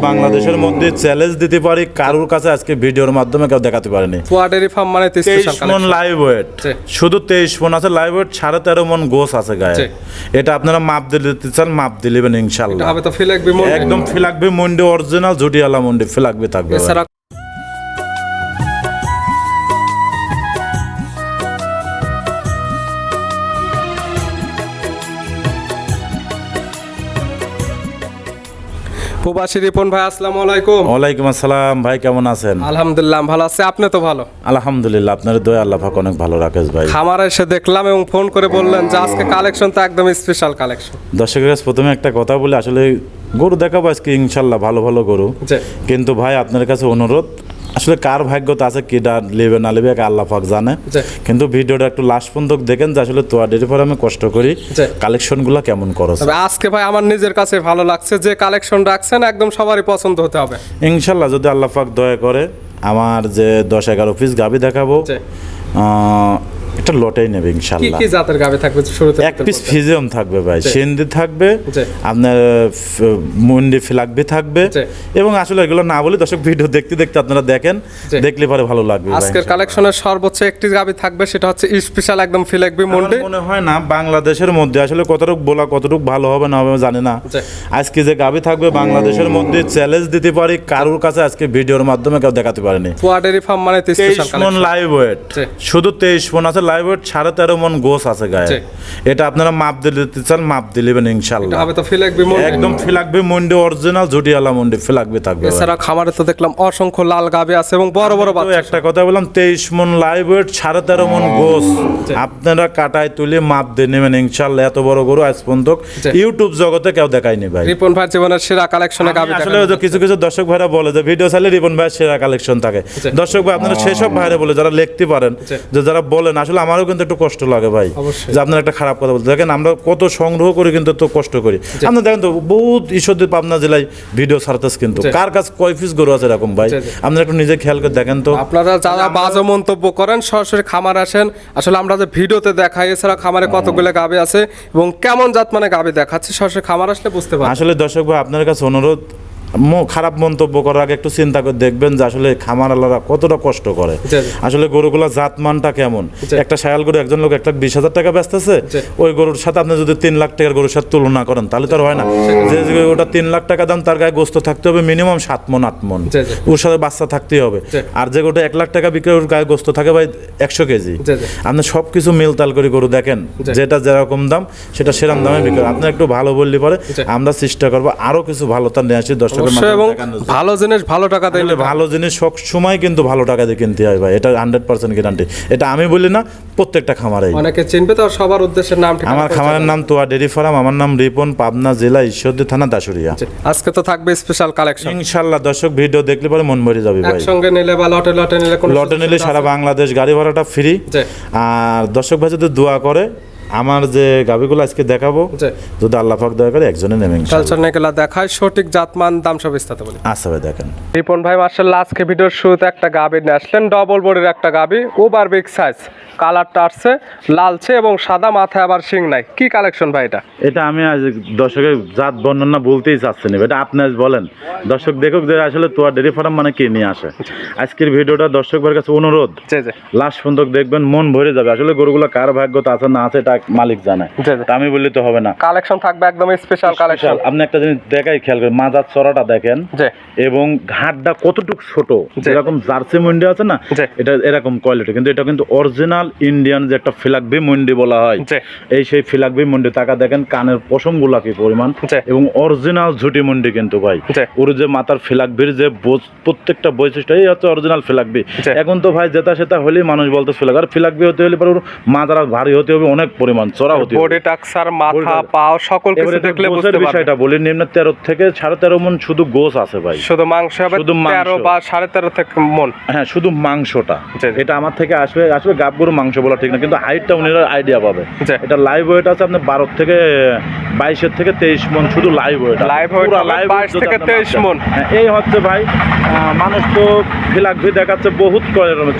বাংলাদেশের মধ্যে চ্যালেঞ্জ দিতে পারি কারোর কাছে আজকে ভিডিওর মাধ্যমে কেউ দেখাতে পারেনি। কোয়াটারি ফার্ম মানে তেইশ মন লাইভ ওয়েট শুধু তেইশ মন আছে লাইভ ওয়েট সাড়ে তেরো মন গোস আছে গায়ে। এটা আপনারা মাপ দিলে দিতে চান মাপ দিলেন ইনশাল্লাহ। একদম ফিলাকবি মন্ডি অরিজিনাল জুটিয়ালা মন্ডি ফিলাকবি থাকবে। প্রবাসী রিপন ভাই আসসালামু আলাইকুম। ওয়ালাইকুম আসসালাম। ভাই কেমন আছেন? আলহামদুলিল্লাহ ভালো আছে। আপনি তো ভালো? আলহামদুলিল্লাহ আপনার দয়া আল্লাহ পাক অনেক ভালো রাকেশ ভাই। খামার এসে দেখলাম এবং ফোন করে বললেন যে আজকে কালেকশন তো একদম স্পেশাল কালেকশন। দর্শকের কাছে প্রথমে একটা কথা বলি আসলে গরু দেখাবো আজকে ইনশাল্লাহ ভালো ভালো গরু। কিন্তু ভাই আপনার কাছে অনুরোধ আসলে কার ভাগ্যতা আছে কিটা নেবে না নেবে একা আল্লাহ পাক জানে। কিন্তু ভিডিওটা একটু লাস্ট পর্যন্ত দেখেন যে আসলে তোয়া ডেরি আমি কষ্ট করি। কালেকশন কালেকশনগুলো কেমন করো তবে আজকে ভাই আমার নিজের কাছে ভালো লাগছে যে কালেকশন রাখছেন একদম সবারই পছন্দ হতে হবে। ইনশাল্লাহ যদি আল্লাহ পাক দয়া করে আমার যে দশ এগারো পিস গাবি দেখাবো একটা লটেই নেবে কি কি জাতের গাবে থাকবে? শুরুতে এক পিস ফিজিয়াম থাকবে ভাই। সিন্ধি থাকবে আপনার মুন্ডি ফিলাকবি থাকবে। এবং আসলে এগুলো না বলি দর্শক ভিডিও দেখতে দেখতে আপনারা দেখেন দেখলে পরে ভালো লাগবে। আজকের কালেকশনের সর্বোচ্চ একটি গাবি থাকবে সেটা হচ্ছে স্পেশাল একদম আমার মন্ডি। মনে হয় না বাংলাদেশের মধ্যে আসলে কতটুক বলা কতটুকু ভালো হবে না হবে আমি জানি না। আজকে যে গাবি থাকবে বাংলাদেশের মধ্যে চ্যালেঞ্জ দিতে পারি কারোর কাছে আজকে ভিডিওর মাধ্যমে কেউ দেখাতে পারেনি। পোয়াডেরি ফার্ম মানে তো তেইশ স্পেশাল মন কালেকশন লাইভ ওয়েট শুধু তেইশ মন আছে লাইভ ওয়েট সাড়ে তেরো মন গোস আছে গায়ে। এটা আপনারা মাপ দিলে দিতে চান মাপ দিলেন ইনশাল্লাহ। হবে তো ফিলেকবি একদম ফিলাকবি মন্ডি অরিজিনাল জুটিয়ালা মন্ডি ফিলাকবি থাকবে এছাড়া খামারে তো দেখলাম অসংখ্য লাল গাবি আছে এবং বড় বড় বাচ্চা একটা কথা বললাম তেইশ মন লাইভ ওয়েট সাড়ে তেরো মন গোস। আপনারা কাটায় তুলে মাপ দিয়ে নেবেন ইনশাল্লাহ এত বড় গরু আজ পর্যন্ত ইউটিউব জগতে কেউ দেখায়নি ভাই। রিপন ভাই জীবনের সেরা কালেকশনে আসলে কিছু কিছু দর্শক ভাইরা বলে যে ভিডিও চাইলে রিপন ভাইয়ের সেরা কালেকশন থাকে। দর্শক ভাই আপনারা সেসব ভাইরা বলে যারা লিখতে পারেন যে যারা বলেন আসলে আমারও কিন্তু একটু কষ্ট লাগে ভাই যে আপনার একটা খারাপ কথা বলতে। দেখেন আমরা কত সংগ্রহ করি কিন্তু তো কষ্ট করি। আপনার দেখেন তো বহুত ঈশ্বরদীপ পাবনা জেলায় ভিডিও ছাড়তেছ কিন্তু। কার কাছে কয় পিস গরু আছে এরকম ভাই। আপনারা একটু নিজে খেয়াল করে দেখেন তো। আপনারা যারা বাজে মন্তব্য করেন সরাসরি খামার আসেন। আসলে আমরা যে ভিডিওতে দেখাই এছাড়া খামারে কতগুলো গাবে আছে এবং কেমন জাত মানে গাবে দেখাচ্ছে সরাসরি খামার আসলে বুঝতে পারবেন। আসলে দর্শক ভাই আপনার কাছে অনুরোধ খারাপ মন্তব্য করার আগে একটু চিন্তা করে দেখবেন যে আসলে খামার আলারা কতটা কষ্ট করে। আসলে গরুগুলো জাতমানটা কেমন? একটা শায়াল গরু একজন লোক একটা বিশ হাজার টাকা ব্যস্তেছে। ওই গরুর সাথে আপনি যদি তিন লাখ টাকার গরুর সাথে তুলনা করেন তাহলে তো আর হয় না। যে ওটা তিন লাখ টাকা দাম তার গায়ে গোস্ত থাকতে হবে মিনিমাম সাত মন আট মন। ওর সাথে বাচ্চা থাকতেই হবে। আর যে গরুটা এক লাখ টাকা বিক্রি ওর গায়ে গোস্ত থাকে ভাই একশো কেজি। আপনি সব কিছু মিলতাল করে গরু দেখেন যেটা যেরকম দাম সেটা সেরকম দামে বিক্রি আপনি একটু ভালো বললে পরে আমরা চেষ্টা করব আরও কিছু ভালো তার নিয়ে আসি দর্শকের অবশ্যই এবং ভালো জিনিস ভালো টাকা দিলে ভালো জিনিস সব সময় কিন্তু ভালো টাকা দিয়ে কিনতে হয় ভাই। এটা হান্ড্রেড পার্সেন্ট গ্যারান্টি এটা আমি বলি না প্রত্যেকটা খামারেই। অনেকে চিনবে তো সবার উদ্দেশ্যের নাম আমার খামারের নাম তোয়া ডেরি ফার্ম আমার নাম রিপন পাবনা জেলা ঈশ্বরদী থানা দাসুরিয়া আজকে তো থাকবে স্পেশাল কালেকশন ইনশাল্লাহ দর্শক ভিডিও দেখলে পরে মন ভরে যাবে ভাই। একসঙ্গে নিলে বা লটে লটে নিলে লটে নিলে সারা বাংলাদেশ গাড়ি ভাড়াটা ফ্রি আর দর্শক ভাই যদি দোয়া করে আমার যে গাবিগুলো আজকে দেখাবো। যদি আল্লাহ পাক দয়া করে একজনে নেবেন কালচার নেকেলা দেখায় সঠিক জাতমান দাম সব বিস্তারিত বলি। আচ্ছা ভাই দেখেন। রিপন ভাই মার্শাল্লাহ আজকে ভিডিওর শুরুতে একটা গাবি নিয়ে আসলেন। ডবল বডির একটা গাবি ওভার বিগ সাইজ কালারটা আসছে লালচে এবং সাদা মাথায় আবার শিং নাই। কি কালেকশন ভাই এটা? এটা আমি আজ দর্শকের জাত বর্ণনা বলতেই চাচ্ছি না এটা আপনি আজ বলেন। দর্শক দেখুক যে আসলে তোয়া ডেরি ফার্ম মানে কি নিয়ে আসে। আজকের ভিডিওটা দর্শকের কাছে অনুরোধ। লাস্ট পর্যন্ত দেখবেন মন ভরে যাবে। আসলে গরুগুলো কার ভাগ্যতা আছে না আছে এটা মালিক জানে। জি, জি। তা আমি বললে তো হবে না। কালেকশন থাকবে একদম স্পেশাল কালেকশন আপনি একটা জিনিস দেখাই খেয়াল করেন মাজার চড়াটা দেখেন। এবং ঘাটটা কতটুক ছোট। যেরকম জার্সি মুন্ডি আছে না এটা এরকম কোয়ালিটি কিন্তু এটা কিন্তু অরিজিনাল ইন্ডিয়ান যে একটা ফিলাকবি মুন্ডি বলা হয় এই সেই ফিলাকবি মুন্ডি। টাকা দেখেন কানের পশমগুলা কি পরিমাণ। এবং অরিজিনাল ঝুটি মুন্ডি কিন্তু ভাই। ওর যে মাথার ফিলাকবির যে প্রত্যেকটা বৈশিষ্ট্য এই হচ্ছে অরিজিনাল ফিলাকবি এখন তো ভাই যেটা সেটা হলেই মানুষ বলতে ফিলাক। আর ফিলাকবি হতে হলে পরে ওর ভারী হতে হবে অনেক পরিমাণ চড়া হতে বডি টাক্সার মাথা পাও সকল কিছু দেখলে বুঝতে বিষয়টা বলি নিম্ন তেরো থেকে সাড়ে তেরো মন শুধু গোছ আছে ভাই। শুধু মাংস হবে শুধু মাংস। তেরো বা সাড়ে তেরো থেকে মন হ্যাঁ শুধু মাংসটা। এটা আমার থেকে আসবে আসবে গাব গরু মাংস বলা ঠিক না কিন্তু হাইটটা আইডিয়া পাবে। এটা লাইভ ওয়েট আছে আপনার বারো থেকে বাইশের থেকে তেইশ মন শুধু লাইভ ওয়েট weight হবে 22 থেকে 23 মণ। এই হচ্ছে ভাই মানুষ তো ফিলাকভি দেখাচ্ছে বহুত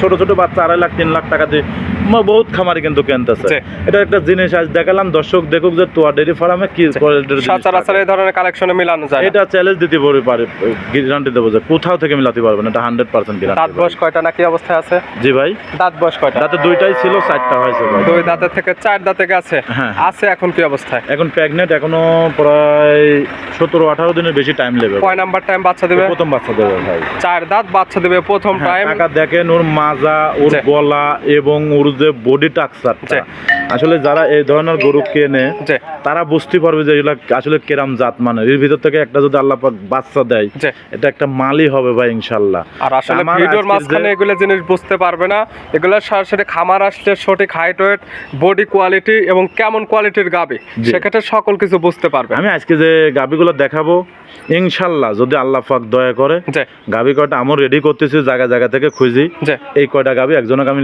ছোট ছোট বাচ্চা আড়াই লাখ তিন লাখ টাকা দিয়ে বহুত খামারি কিন্তু কিনতেছে। এটা একটা জিনিস আজ দেখালাম দর্শক দেখুক যে তোয়া ডেরি ফার্মে কি সচরাচর এই ধরনের কালেকশনে মিলানো যায় এটা চ্যালেঞ্জ দিতে পারে পারে গ্যারান্টি দেবো যে কোথাও থেকে মিলাতে পারবেন এটা হান্ড্রেড পার্সেন্ট দাঁত বয়স কয়টা নাকি অবস্থায় আছে? জি ভাই। দাঁত বয়স কয়টা? দাঁতে দুইটাই ছিল চারটা হয়েছে ভাই। দুই দাঁতের থেকে চার দাঁতে গেছে। হ্যাঁ। আছে এখন কি অবস্থায়? এখন প্রেগনেন্ট এখনও প্রায় সতেরো আঠারো দিনের বেশি টাইম নেবে। কয় নাম্বার টাইম বাচ্চা দেবে? প্রথম বাচ্চা দেবে ভাই। চার দাঁত বাচ্চা দিবে প্রথম হ্যাঁ, টাইম দেখেন ওর মাজা ওর। গলা এবং ওর যে বডি টাকচারটা জি। আসলে যারা এই ধরনের গরু কেনে তারা বুঝতে পারবে যে এগুলা আসলে কেরাম জাত মানে। এর ভিতর থেকে একটা যদি আল্লাহ পাক বাচ্চা দেয় এটা একটা মালই হবে ভাই ইনশাল্লাহ আর আসলে ভিডিওর মাঝখানে এগুলো জিনিস বুঝতে পারবে না। এগুলো সরাসরি খামার আসলে সঠিক হাইট ওয়েট বডি কোয়ালিটি এবং কেমন কোয়ালিটির গাবে সেক্ষেত্রে সকল কিছু বুঝতে পারবে। আমি আজকে যে গাবিগুলো দেখাবো ইনশাল্লাহ যদি আল্লাহ পাক দয়া করে গাবি কয়টা আমার রেডি করতেছি জায়গা জায়গা থেকে খুঁজি। এই কয়টা গাবি একজনকে আমি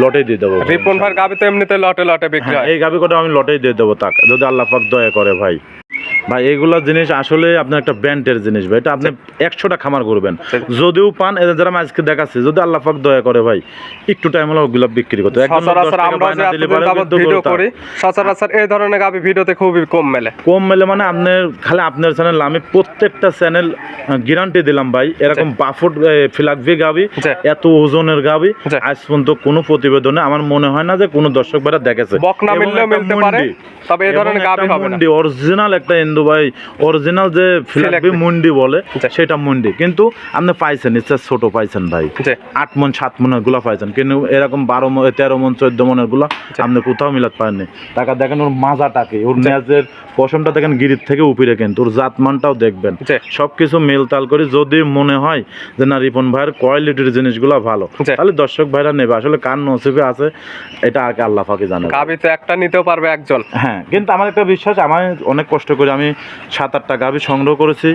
লটে দিয়ে দেবো ভাই, রিপন ভাইয়ের গাবি তো এমনিতে লটে লটে বিক্রি এই গাভি কটা আমি লটেই দিয়ে দেবো তাক যদি আল্লাহ পাক দয়া করে ভাই। ভাই এগুলা জিনিস আসলে আপনার একটা ব্যান্ডের জিনিস ভাই। এটা আপনি একশোটা খামার করবেন। যদিও পান এদের যারা আজকে দেখাচ্ছি যদি আল্লাহ পাক দয়া করে ভাই একটু টাইম হলে ওগুলা বিক্রি করতে ভিডিও করি সচরাচর এই ধরনের গাবি ভিডিওতে খুবই কম মেলে। কম মেলে মানে আপনার খালি আপনার চ্যানেল আমি প্রত্যেকটা চ্যানেল গ্যারান্টি দিলাম ভাই এরকম বাফুট ফিলাকভি গাবি এত ওজনের গাবি আজ পর্যন্ত কোনো প্রতিবেদনে আমার মনে হয় না যে কোনো দর্শক ভাইরা দেখেছে। বক না মিললেও মিলতে পারে, তবে এই ধরনের একটা হবে না। অরিজিনাল একটা ইন্দু ভাই অরিজিনাল যে ফিলাকভি। মুন্ডি বলে সেটা মুন্ডি। কিন্তু আপনি পাইছেন ইচ্ছা ছোট পাইছেন ভাই। আট মন সাত মনেরগুলা পাইছেন। কিন্তু এরকম বারো মন তেরো মন চোদ্দ মনেরগুলা আপনি কোথাও মিলাতে পারেননি টাকা দেখেন ওর মাজাটাকে ওর ন্যাজের পশমটা দেখেন গিরির থেকে উপরে কিন্তু ওর জাতমানটাও দেখবেন। জি। সবকিছু মেলতাল করে যদি মনে হয় যে না রিপন ভাইয়ের কোয়ালিটির জিনিসগুলো ভালো তাহলে দর্শক ভাইরা নেবে। আসলে কার নসিবে আছে এটা আগে আল্লাহ ফাঁকে জানে। গাবি তো একটা নিতেও পারবে একজন। হ্যাঁ কিন্তু আমার একটা বিশ্বাস আমার অনেক কষ্ট করে আমি সাত আটটা গাভি সংগ্রহ করেছি।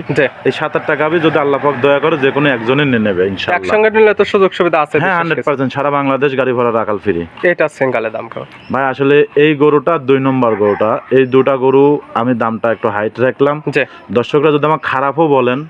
এই সাত আটটা গাভি যদি আল্লাহ পাক দয়া করে যে কোনো একজনের নিয়ে নেবে ইনশাআল্লাহ। একসঙ্গে নিলে তো সুযোগ সুবিধা আছে হ্যাঁ হান্ড্রেড পার্সেন্ট সারা বাংলাদেশ গাড়ি ভাড়া রাখাল ফ্রি। এটা সিঙ্গালে দাম ভাই আসলে এই গরুটা দুই নম্বর গরুটা। এই দুটা গরু আমি দামটা একটু হাইট রাখলাম। দর্শকরা যদি আমার খারাপও বলেন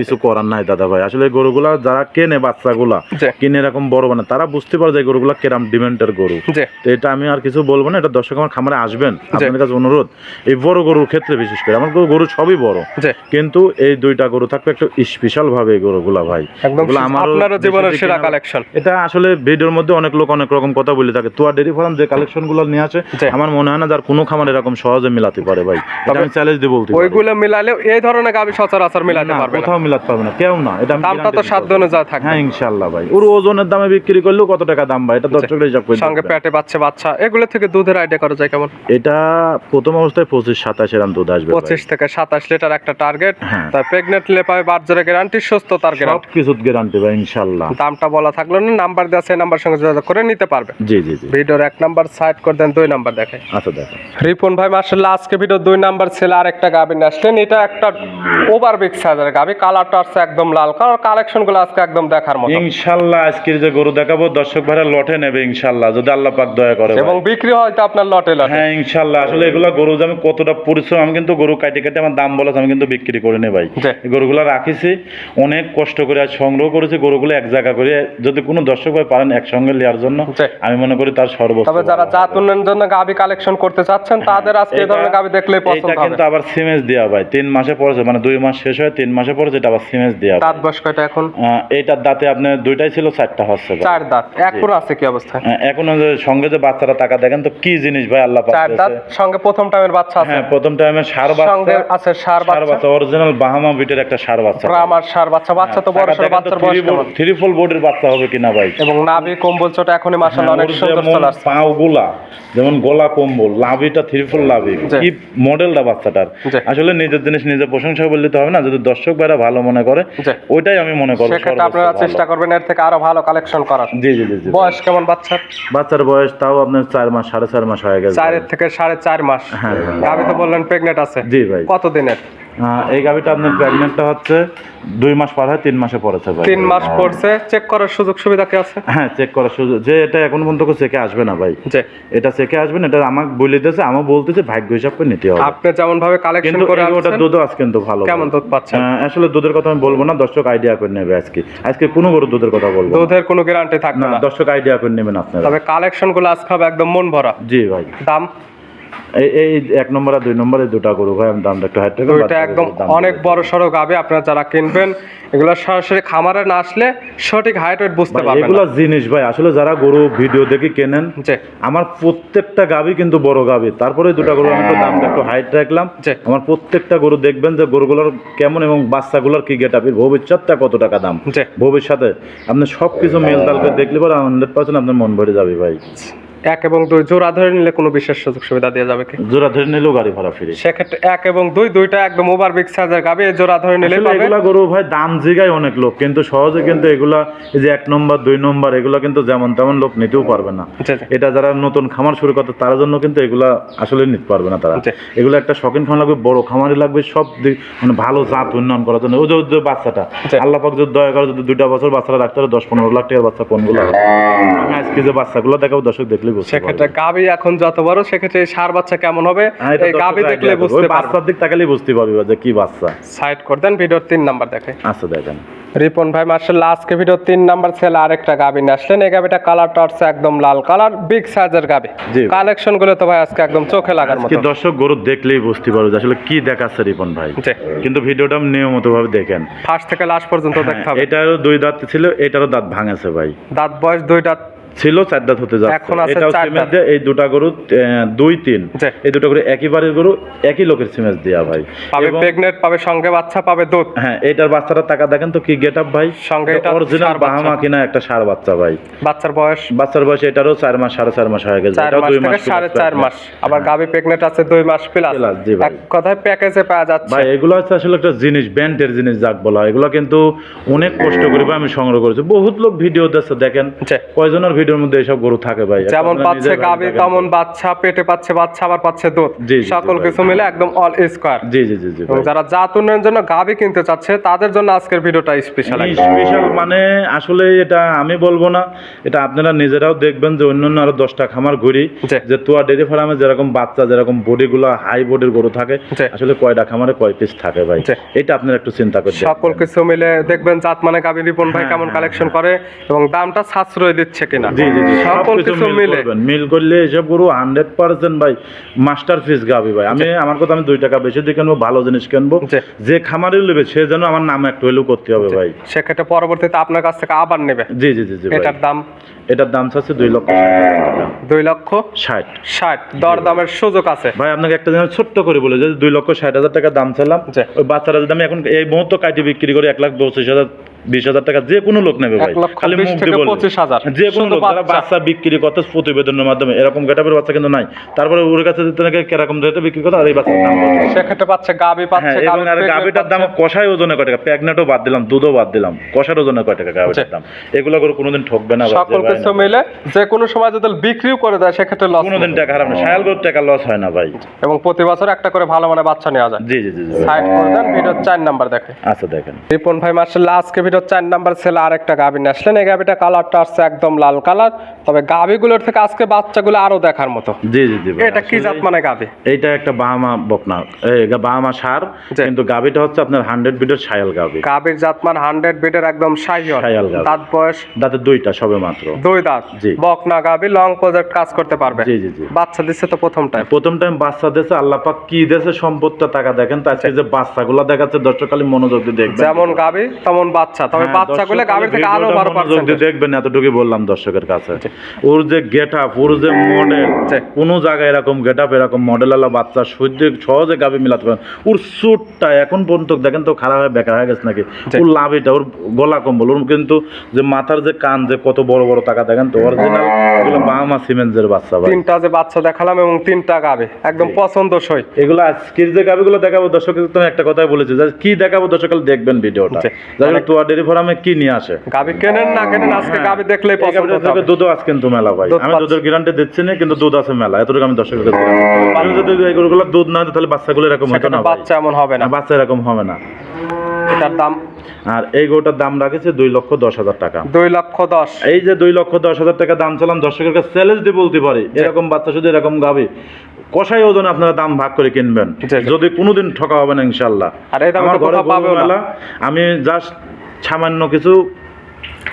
কিছু করার নাই দাদা ভাই। আসলে গরুগুলা যারা কেনে বাচ্চাগুলা কিনে এরকম বড় বানায় তারা বুঝতে পারে যে গরুগুলা কেরাম ডিমেন্টের গরু। তো এটা আমি আর কিছু বলব না এটা দর্শক আমার খামারে আসবেন। আপনাদের কাছে অনুরোধ এই বড় গরুর ক্ষেত্রে বিশেষ করে। আমার গরু- সবই বড়। কিন্তু এই দুইটা গরু থাকবে একটু স্পেশাল ভাবে গরুগুলা ভাই। একদম এগুলো আমারও আপনারও জীবনের সেরা কালেকশন এটা আসলে ভিডিওর মধ্যে অনেক লোক অনেক রকম কথা বলে থাকে। তোয়া ডেরি ফার্ম যে কালেকশনগুলো নিয়ে আসে আমার মনে হয় না যার কোনো খামার এরকম সহজে মিলাতে পারে ভাই। এটা আমি চ্যালেঞ্জ বলতে ওইগুলো মিলালেও এই ধরনের গাবি সচরাচর মিলাতে পারবে না। কোথাও মিলাতে পারবে না কেউ না। এটা দামটা তো guarantee সাধ্য। অনুযায়ী থাকবে। হ্যাঁ ইনশাআল্লাহ ভাই। ওর ওজনের দামে বিক্রি করলেও কত টাকা দাম ভাই? এটা দর্শকরা হিসাব করে সঙ্গে পেটে বাচ্চা বাচ্চা এগুলো থেকে দুধের আইডিয়া করা যায় কেমন? এটা প্রথম অবস্থায় পঁচিশ সাতাশ এরকম দুধ আসবে। পঁচিশ থেকে সাতাশ লিটার একটা টার্গেট হ্যাঁ। তার প্রেগনেন্ট নিলে পাবে বাচ্চারা গ্যারান্টি সুস্থ তার সব গ্যারান্টি কিছু গ্যারান্টি ভাই ইনশাআল্লাহ দামটা বলা থাকল না নাম্বার দেওয়া আছে নাম্বার সঙ্গে যোগাযোগ করে নিতে পারবে। জি জি জি। ভিডিওর এক নাম্বার সাইড করে দেন দুই নাম্বার দেখে আচ্ছা দেখো। রিপন ভাই মার্শাল্লাহ আজকে ভিডিও দুই নাম্বার ছেলে আর একটা গাবি আসলেন। এটা একটা ওভার বিগ সাইজের গাবি কালারটা আসছে একদম লাল। কালার কালেকশনগুলো আজকে একদম দেখার মতো। ইনশাল্লাহ আজকের যে গরু দেখাবো দর্শক ভাইরা লটে নেবে ইনশাল্লাহ। যদি আল্লাহ পাক দয়া করে এবং বিক্রি হয়তো আপনার লটে লটে। হ্যাঁ ইনশাল্লাহ। আসলে এগুলো গরু যে আমি কতটা পরিশ্রম আমি কিন্তু গরু কাটে কাটে আমার দাম বলে আমি কিন্তু বিক্রি করে নি ভাই। গরুগুলো রাখিছি অনেক কষ্ট করে আজ সংগ্রহ করেছি গরুগুলো এক জায়গা করে যদি কোনো দর্শক ভাই পারেন একসঙ্গে নেওয়ার জন্য আমি মনে করি তার সর্বোচ্চ তবে যারা জাত উন্নয়নের জন্য গাবি কালেকশন করতে চাচ্ছেন তাদের আজকে এই ধরনের গাবি এইটা পছন্দ হবে। কিন্তু আবার সিমেজ দেওয়া ভাই তিন মাসে পড়েছে মানে দুই মাস শেষ হয়ে তিন মাসে পড়েছে এটা আবার সিমেজ দেওয়া দাঁত বয়স কয়টা এখন? এইটার দাঁতে আপনার দুইটাই ছিল চারটা হচ্ছে চার দাঁত পুরো আছে কি অবস্থা? হ্যাঁ, এখনও সঙ্গে যে বাচ্চারা টাকা দেখেন তো কি জিনিস ভাই আল্লাহ পাক চার দাঁত সঙ্গে প্রথম টাইমের বাচ্চা আছে। হ্যাঁ প্রথম টাইমে সার বাচ্চা আছে সার সার বাচ্চা। বাচ্চা অরিজিনাল বাহামা বিটের একটা সার বাচ্চা। আমার সার বাচ্চা বাচ্চা তো বড় সড়ো বাচ্চার বয়স থ্রি ফোল বডির বাচ্চা হবে কিনা ভাই? এবং নাভি কম্বল চোটা এখনই মাসাল্লাহ অনেক সুন্দর চলে আসছে পাও যেমন গলা কম্বল লাভিটা থ্রি ফোল লাভি। কি মডেলটা বাচ্চাটার? আসলে নিজের জিনিস নিজে প্রশংসা বললে তো হবে না যদি দর্শক ভাইরা ভালো মনে করে ওইটাই আমি মনে করব সেক্ষেত্রে আপনারা চেষ্টা করবেন এর থেকে আরও ভালো কালেকশন করার। জি জি জি বয়স কেমন বাচ্চার? বাচ্চার বয়স তাও আপনার চার মাস সাড়ে চার মাস হয়ে গেছে। চারের থেকে সাড়ে চার মাস। হ্যাঁ, হ্যাঁ। তো বললেন প্রেগনেন্ট আছে। জি ভাই। কত দিনের এই গাভিটা আপনার প্রেগনেন্টটা হচ্ছে দুই মাস পার হয় তিন মাসে পড়েছে ভাই। তিন মাস পড়ছে। চেক করার সুযোগ সুবিধা কি আছে? হ্যাঁ চেক করার সুযোগ যে এটা এখন পর্যন্ত চেকে আসবে না ভাই। এটা চেকে আসবে না এটা আমাকে বলে দিয়েছে আমার বলতেছে ভাগ্য হিসাব করে নিতে হবে। আপনি যেমন ভাবে কালেকশন করে ওটার আনছেন, দুধও আজ কিন্তু ভালো কেমন দুধ পাচ্ছেন? আসলে দুধের কথা আমি বলব না দর্শক আইডিয়া করে নেবে আজকে। আজকে কোনো গরু দুধের কথা বলব দুধের কোনো গ্যারান্টি থাকবে না না। দর্শক আইডিয়া করে নেবেন আপনারা। তবে কালেকশনগুলো আজকে হবে একদম মন ভরা। জি ভাই। দাম? এই এক নম্বর আর দুই নম্বর দুটা গরু ভাই আমি দামটা একটু হাইট দুইটা একদম অনেক বড় সড়ো গাবে আপনারা যারা কিনবেন এগুলো সরাসরি খামারে না আসলে সঠিক হাইট ওয়েট বুঝতে পারবেন এগুলো জিনিস ভাই আসলে যারা গরু ভিডিও দেখে কেনেন আমার প্রত্যেকটা গাবি কিন্তু বড় গাবি তারপরে দুটো গরু আমি একটু দামটা একটু হাইট রাখলাম। আমার প্রত্যেকটা গরু দেখবেন যে গরুগুলোর কেমন এবং বাচ্চাগুলোর কি গেট আপের ভবিষ্যৎটা কত টাকা দাম? ভবিষ্যতে আপনি সব কিছু মেল তাল করে দেখলে পরে হান্ড্রেড পার্সেন্ট আপনার মন ভরে যাবে ভাই। এক এবং দুই জোড়া ধরে নিলে কোনো বিশেষ সুযোগ সুবিধা দেওয়া যাবে কি জোড়া ধরে নিলেও গাড়ি ভাড়া ফিরে সেক্ষেত্রে এক এবং দুই দুইটা একদম ওভার বিগ সাইজের গাবে জোড়া ধরে নিলে পাবে এগুলা গরু ভাই দাম জিগায় অনেক লোক কিন্তু সহজে কিন্তু এগুলা এই যে এক নম্বর দুই নম্বর এগুলা কিন্তু যেমন তেমন লোক নিতেও পারবে না। এটা যারা নতুন খামার শুরু করতে তার জন্য কিন্তু এগুলা আসলে নিতে পারবে না তারা। এগুলো একটা শখিন খামার লাগবে বড় খামারি লাগবে সব দিক মানে ভালো জাত উন্নয়ন করার জন্য ওই যে বাচ্চাটা। আল্লাহ পাক যদি দয়া করে যদি দুইটা বছর বাচ্চারা রাখতে পারে দশ পনেরো লাখ টাকার বাচ্চা কোনগুলো হবে? আমি আজকে যে বাচ্চাগুলো দেখাবো দর্শক দেখলে বুঝতে সেক্ষেত্রে গাবি এখন যত বড় সেক্ষেত্রে সার বাচ্চা কেমন হবে? হ্যাঁ, এই গাবি দেখলে বুঝতে পারবে। বাচ্চার দিক তাকালেই বুঝতে পারবে যে কি বাচ্চা। সাইড করে দেন ভিডিওর তিন নাম্বার দেখে আচ্ছা দেখেন। রিপন ভাই মার্শাল্লাহ আজকে ভিডিও তিন নাম্বার ছেলে আরেকটা গাবি নিয়ে আসলেন। এই গাবিটা কালারটা হচ্ছে একদম লাল কালার বিগ সাইজের গাবি কালেকশনগুলো তো ভাই আজকে একদম চোখে লাগার মতো। দর্শক গরু দেখলেই বুঝতে পারবে আসলে কি দেখাচ্ছে রিপন ভাই। কিন্তু ভিডিওটা নিয়মিত ভাবে দেখেন। ফার্স্ট থেকে লাস্ট পর্যন্ত দেখতে হবে। এটারও দুই দাঁত ছিল এটারও দাঁত ভাঙেছে ভাই। দাঁত বয়স দুইটা ছিল চার দাঁত হতে যাচ্ছে। এখন আছে চার দাঁত। এই দুটা গরু দুই তিন। এই দুটো গরু একই বাড়ির গরু একই লোকের সিমেন্ট দেয়া ভাই। পাবে প্রেগনেন্ট পাবে সঙ্গে বাচ্চা পাবে দুধ। হ্যাঁ এটার বাচ্চাটা টাকা দেখেন তো কি গেট আপ ভাই? সঙ্গে এটা অরিজিনাল বাহামা কিনা একটা সার বাচ্চা ভাই। বাচ্চার বয়স? বাচ্চার বয়স এটারও চার মাস সাড়ে চার মাস হয়ে গেছে। এটাও মাস দুই মাস সাড়ে চার। মাস। আবার গাবি প্রেগনেন্ট আছে দুই মাস প্লাস। এক কথায় প্যাকেজে পাওয়া যাচ্ছে। ভাই এগুলো হচ্ছে আসলে একটা জিনিস ব্যান্ডের জিনিস যাক বলা হয়। এগুলো কিন্তু অনেক কষ্ট করে আমি সংগ্রহ করেছি। বহুত লোক ভিডিও দিচ্ছে দেখেন। কয়জনের ভিডিওর মধ্যে এইসব গরু থাকে ভাই। যেমন পাচ্ছে গাবি তেমন বাচ্চা পেটে পাচ্ছে বাচ্চা আবার পাচ্ছে দুধ। সকল কিছু মিলে একদম অল স্কোয়ার জি জি জি যারা জাত উন্নয়নের জন্য গাবি কিনতে চাচ্ছে তাদের জন্য আজকের ভিডিওটা স্পেশাল স্পেশাল মানে আসলে এটা আমি বলব না এটা আপনারা নিজেরাও দেখবেন যে অন্য অন্য আরও দশটা খামার ঘুরি যে তোয়া ডেরি ফার্মে যেরকম বাচ্চা যেরকম বডি গুলো হাই বডির গরু থাকে আসলে কয়টা খামারে কয় পিস থাকে ভাই? এটা আপনারা একটু চিন্তা করে সকল কিছু মিলে দেখবেন জাত মানে গাবি রিপন ভাই হ্যাঁ, কেমন হ্যাঁ, কালেকশন করে এবং দামটা সাশ্রয় দিচ্ছে কিনা। জি জি জি। সকল কিছু মিলে মিল। করলে এসব গরু হান্ড্রেড পার্সেন্ট ভাই মাস্টার পিস গাবি ভাই। আমি আমার কথা আমি দুই টাকা বেশি দিয়ে কিনবো ভালো জিনিস কিনবো। যে খামারে নেবে সে যেন আমার নাম একটু হলেও করতে হবে ভাই। সেক্ষেত্রে পরবর্তীতে আপনার কাছ থেকে আবার নেবে। জি জি জি জি এটার দাম? এটার দাম চাচ্ছে দুই লক্ষ। ষাট দুই লক্ষ? ষাট। ষাট। দর দামের সুযোগ আছে। ভাই আপনাকে একটা জিনিস ছোট্ট করে বলে যে দুই লক্ষ ষাট হাজার টাকা দাম চাইলাম। ওই বাচ্চারা যদি আমি এখন এই মুহূর্তে কাটি বিক্রি করে এক লাখ পঁচিশ হাজার বিশ হাজার টাকা যে কোনো লোক নেবে ভাই। খালি মুখ দিয়ে বলবে। যে কোনো লোক যারা বাচ্চা। বাচ্চা বিক্রি করতে প্রতিবেদনের মাধ্যমে। এরকম গেটাপের বাচ্চা কিন্তু নাই। তারপরে ওর কাছে দিতে নাকি কীরকম রেটে বিক্রি করতে আর এই বাচ্চার দাম সেক্ষেত্রে পাচ্ছে গাবি হ্যাঁ পাচ্ছে এবং আর pregnant দাম। কষাই ওজনে কয় টাকা? প্যাগনেটও বাদ দিলাম দুধও বাদ দিলাম। কষার ওজনে কয় টাকা গাভিটার জি। দাম? এগুলো করে কোনোদিন ঠকবে না সকল কিছু মিলে যে কোনো সময় যদি বিক্রিও করে দেয় সেক্ষেত্রে লস কোনোদিন টাকা হারাম না। সায়াল গরুর টাকা লস হয় না ভাই। এবং প্রতি বছর একটা করে ভালো মানে বাচ্চা নেওয়া যায়। জি জি জি সাইড করে দেন ভিডিও চার নাম্বার দেখে। আচ্ছা দেখেন। রিপন ভাই মার্শাল্লাহ আজকে ভিডিও চার নাম্বার ছেলে আরেকটা গাভি নিয়ে আসলেন এই গাভিটা কালারটা আসছে একদম লাল কালার। তবে গাভিগুলোর থেকে আজকে বাচ্চাগুলো আরও দেখার মতো। জি জি জি এটা কি জাত মানে গাভি? এইটা একটা বাহামা বকনা। এই বাহামা সার কিন্তু গাবিটা হচ্ছে আপনার হান্ড্রেড বিটের সায়াল গাবি গাভির জাতমান হান্ড্রেড বিটের একদম শাহিওর শাহিওয়াল গাভী। দাঁত বয়স? দাঁতে দুইটা সবে মাত্র। দুই দাঁত। জি। বকনা গাভি লং প্রজেক্ট কাজ করতে পারবে। জি জি জি। বাচ্চা দিচ্ছে তো প্রথম টাইম প্রথম টাইম বাচ্চা দেশে আল্লাহ পাক কি দেশে সম্পদটা টাকা দেখেন। তার যে বাচ্চাগুলো দেখাচ্ছে দর্শক খালি মনোযোগ দিয়ে দেখবেন। যেমন গাভী তেমন বাচ্চা তবে হ্যাঁ, বাচ্চাগুলো দর্শক খালি থেকে আরও বারো পার্সেন্ট দেখবেন বললাম দর্শকের কাছে। ওর যে গেট আপ ওর যে মডেল কোনো জায়গায় এরকম গেট আপ এরকম মডেল আলা বাচ্চা সহ্য সহজে গাবি মিলাতে পারেন ওর স্যুটটা এখন পর্যন্ত দেখেন তো খারাপ হয়ে বেকার হয়ে গেছে নাকি? ওর লাভিটা ওর গলা কম্বল ওর কিন্তু যে মাথার যে কান যে কত বড় বড় টাকা দেখেন তো অরিজিনাল এগুলো বাচ্চা তিনটা যে বাচ্চা দেখালাম এবং তিনটা গাবে একদম পছন্দসই। এগুলো আজকের যে গাবিগুলো দেখাবো দর্শকের তুমি একটা কথাই বলেছি কি দেখাবো দর্শক দেখবেন ভিডিওটা। যাই হোক ডেরি ফার্মে কি নিয়ে আসে? গাবি কেনেন না কেনেন আজকে হ্যাঁ। গাবি দেখলেই এই পছন্দ হবে। আছে কিন্তু মেলা ভাই। আমি দুধের গ্যারান্টি দিচ্ছি না কিন্তু দুধ আছে মেলা এতটুকু আমি আমি যদি এই গরুগুলো দুধ না তাহলে বাচ্চাগুলো এরকম সেক্ষেত্রে না বাচ্চা এমন হবে না। বাচ্চা এরকম হবে না। এটার দাম? আর এই গরুটার দাম রাখেছে দুই লক্ষ দশ হাজার টাকা। দুই লক্ষ দশ। এই যে দুই লক্ষ দশ হাজার টাকা দাম চালাম দর্শকের কাছে চ্যালেঞ্জ দিয়ে বলতে পারি এরকম বাচ্চা শুধু এরকম গাবি। কষাই ওজন আপনারা দাম ভাগ করে কিনবেন। যদি কোনোদিন ঠকা হবে না ইনশাল্লাহ। আর আমার ঘরে আমি জাস্ট সামান্য কিছু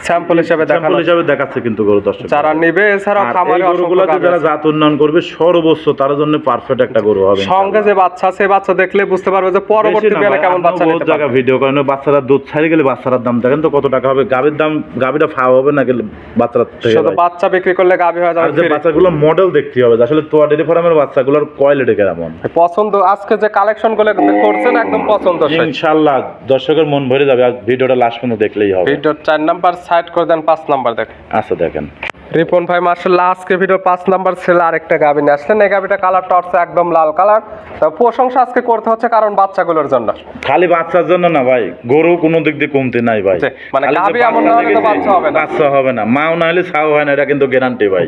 স্যাম্পল হিসেবে স্যাম্পল হিসাবে দেখাচ্ছে কিন্তু গরু দর্শক যারা নিবে এছাড়াও খামারে গাভী যারা জাত উন্নয়ন করবে সর্বোচ্চ তার জন্য পারফেক্ট একটা গরু হবে সঙ্গে যে বাচ্চা আছে বাচ্চা দেখলে বুঝতে পারবে যে পরবর্তী ভাই, কেমন বাচ্চা নিতে জায়গা ভিডিও বাচ্চারা দুধ গেলে বাচ্চারার দাম দেখেন তো কত টাকা হবে গাভীর দাম গাভীটা ফাও হবে না গেলে বাচ্চারা থেকে বাচ্চা বিক্রি করলে গাভী হয়ে যাবে যে বাচ্চাগুলো মডেল দেখতে হবে আসলে তোয়া ডেরি ফার্মের বাচ্চাগুলোর কোয়ালিটি কেমন? পছন্দ আজকে যে কালেকশনগুলো করছেন একদম পছন্দ ইনশাল্লাহ দর্শকের মন ভরে যাবে আর ভিডিওটা লাস্ট পর্যন্ত দেখলেই হবে। চার নাম্বার সাইড করে দেন পাঁচ নাম্বার দেখেন। আচ্ছা দেখেন। রিপন ভাই মার্শাল্লাহ আজকে ভিডিও পাঁচ নাম্বার ছেলে আরেকটা গাভী নিয়ে আসলেন এই গাভীটা কালারটা হচ্ছে একদম লাল কালার প্রশংসা আজকে করতে হচ্ছে কারণ বাচ্চাগুলোর জন্য খালি বাচ্চার জন্য না ভাই গরু কোনো দিক দিয়ে কমতে নাই ভাই মানে গাভী এমন না হলে বাচ্চা হবে না। বাচ্চা হবে না মাও না হলে ছাও হয় না এটা কিন্তু গ্যারান্টি ভাই।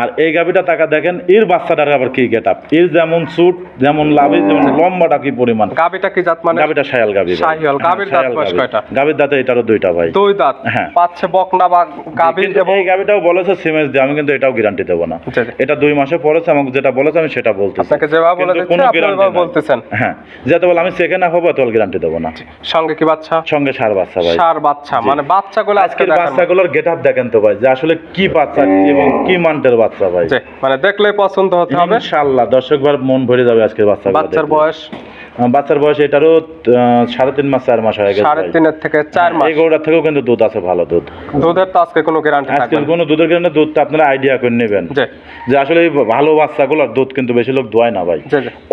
আর এই গাভিটা টাকা দেখেন এর বাচ্চাটার আবার কি গেট আপ এর যেমন সুট যেমন লাভে যেমন লম্বাটা কি পরিমাণ গাভীটা কি জাত মানে গাভিটা সায়াল গাভি। শাহিওয়াল। হ্যাঁ, দাঁত বয়স গাভী। কয়টা? গাভীর দাঁতে এটারও দুইটা ভাই দুই দাঁত হ্যাঁ। পাচ্ছে বকনা বা গাভী কিন্তু এবং এই গাভিটাও বলেছে সিমেন্স দিয়ে আমি কিন্তু এটাও গ্যারান্টি দেবো না। এটা দুই মাসে পড়েছে আমাকে যেটা বলেছে আমি সেটা বলতেছি। আপনাকে যেভাবে বলে কোনো। বলতেছেন। হ্যাঁ যেতে বলে আমি সেকেন্ড হাফ হব তোর গ্যারান্টি দেবো না। সঙ্গে কি বাচ্চা? সঙ্গে সার বাচ্চা ভাই। সার বাচ্চা মানে বাচ্চাগুলো আজকে আজকের। বাচ্চাগুলোর গেট আপ দেখেন তো ভাই যে আসলে কি বাচ্চা এবং কি মানটের বাচ্চা ভাই। মানে দেখলেই পছন্দ হতে হবে ইনশাআল্লাহ দর্শক বার মন ভরে যাবে আজকের বাচ্চা বাচ্চার বয়স বাচ্চার বয়স এটারও সাড়ে তিন মাস চার মাস হয়ে গেছে সাড়ে। তিনের থেকে চার মাস। এই গরুটার থেকেও কিন্তু দুধ আছে ভালো দুধ। দুধের তো আজকে কোনো গ্যারান্টি না। কোনো দুধের কারণে দুধটা আপনারা আইডিয়া করে নেবেন। যে আসলে এই ভালো বাচ্চাগুলোর দুধ কিন্তু বেশি লোক দোয়ায় না ভাই।